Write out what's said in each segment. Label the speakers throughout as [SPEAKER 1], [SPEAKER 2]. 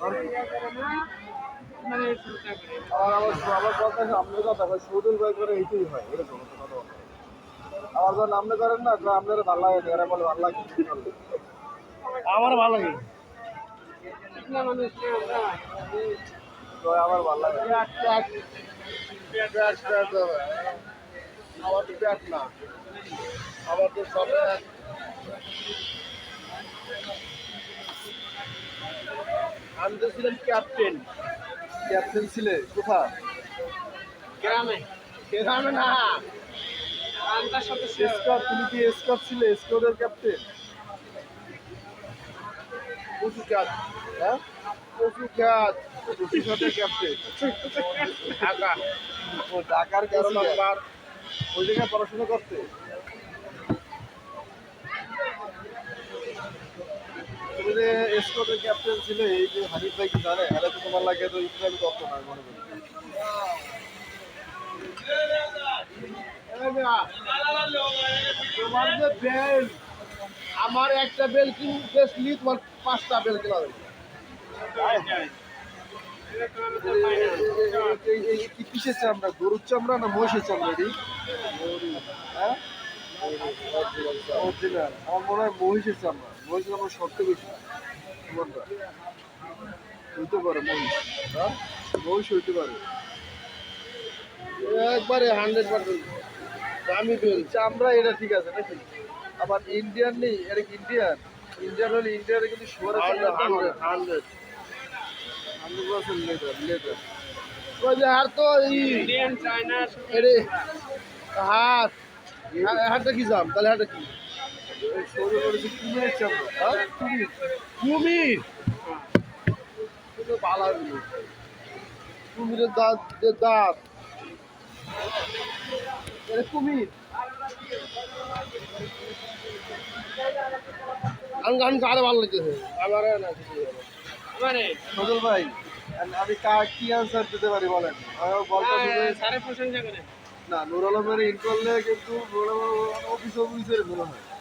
[SPEAKER 1] আর আমার হয় সৌদুল ভাই করে এইটাই করেন না আপনার ভালো লাগে এরা লাগে
[SPEAKER 2] আমার ভালো লাগে
[SPEAKER 1] আমার ভালো লাগে।
[SPEAKER 2] আমার না আমার তো সব আমি তো ছিলাম ক্যাপ্টেন
[SPEAKER 1] ক্যাপ্টেন ছিলে কোথায়?
[SPEAKER 3] গ্রামে।
[SPEAKER 2] সেখানে না।
[SPEAKER 1] এসকট তুমি কি এসকট ছিলে? এসকটের ক্যাপ্টেন
[SPEAKER 2] পশু ক্যাট
[SPEAKER 1] হ্যাঁ?
[SPEAKER 2] পশু ক্যাট
[SPEAKER 1] এসকটের ক্যাপ্টেন
[SPEAKER 2] ঢাকা।
[SPEAKER 1] ও ঢাকার কাছে
[SPEAKER 2] নম্বর
[SPEAKER 1] ওই জায়গায় পড়াশোনা করতে? যে ক্যাপ্টেন ছিলে, এই যে হানিফ ভাই কি জানে? তো তোমার লাগে তো তত্ত্ব মনে করি।
[SPEAKER 2] তোমার যে বেল আমার একটা বেল কিনতে তোমার পাঁচটা বেল কেনা
[SPEAKER 1] কিসের চামড়া? গরুর চামড়া না মহিষের চামড়া এটি? হ্যাঁ? আমার মনে হয় মহিষের চামড়া। মহিষের চামড়া শক্ত বেশি। হইতে পারে মহিষ হ্যাঁ মহিষ হইতে পারে
[SPEAKER 2] একবারে হান্ড্রেড পার্সেন্ট
[SPEAKER 1] চামড়া এটা ঠিক আছে নাকি আবার ইন্ডিয়ান নেই এটা কি ইন্ডিয়ান ইন্ডিয়ান হলে ইন্ডিয়ানে কিন্তু
[SPEAKER 2] hundred hundred
[SPEAKER 1] percent leather leather
[SPEAKER 2] ওই আর তো
[SPEAKER 3] ইন্ডিয়ান চায়না
[SPEAKER 2] হাত হাতটা কি দাম তাহলে হাতটা কি
[SPEAKER 1] কুমির।
[SPEAKER 2] কুমিরের দাঁত দাঁত।
[SPEAKER 1] কুমির।
[SPEAKER 2] আমি গান আরও ভালো লাগতেছে আমার
[SPEAKER 3] মানে?
[SPEAKER 1] সজল ভাই আমি কা কি আনসার দিতে পারি বলেন? আমি না নুর আলমের ইন করলে কিন্তু অফিস অফিসের মনে হয়।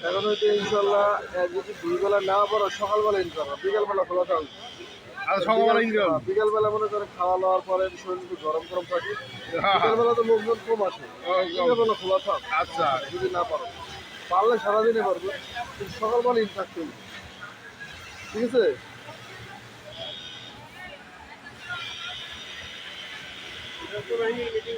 [SPEAKER 1] এখন হয়তো ইনশাল্লাহ যদি দুই বেলা না পড়ো সকালবেলা ইন করো বিকালবেলা খোলা থাকবে
[SPEAKER 2] ইনকাম
[SPEAKER 1] বিকালবেলা মনে করে খাওয়া দাওয়ার পরে শরীর একটু গরম গরম থাকে বিকালবেলা তো লোকজন কম আসে। বিকালবেলা খোলা থাক
[SPEAKER 2] আচ্ছা।
[SPEAKER 1] যদি না পারো। পারলে সারাদিনে পারবে কিন্তু সকালবেলা ইন থাকতে ঠিক আছে?
[SPEAKER 3] মিটিং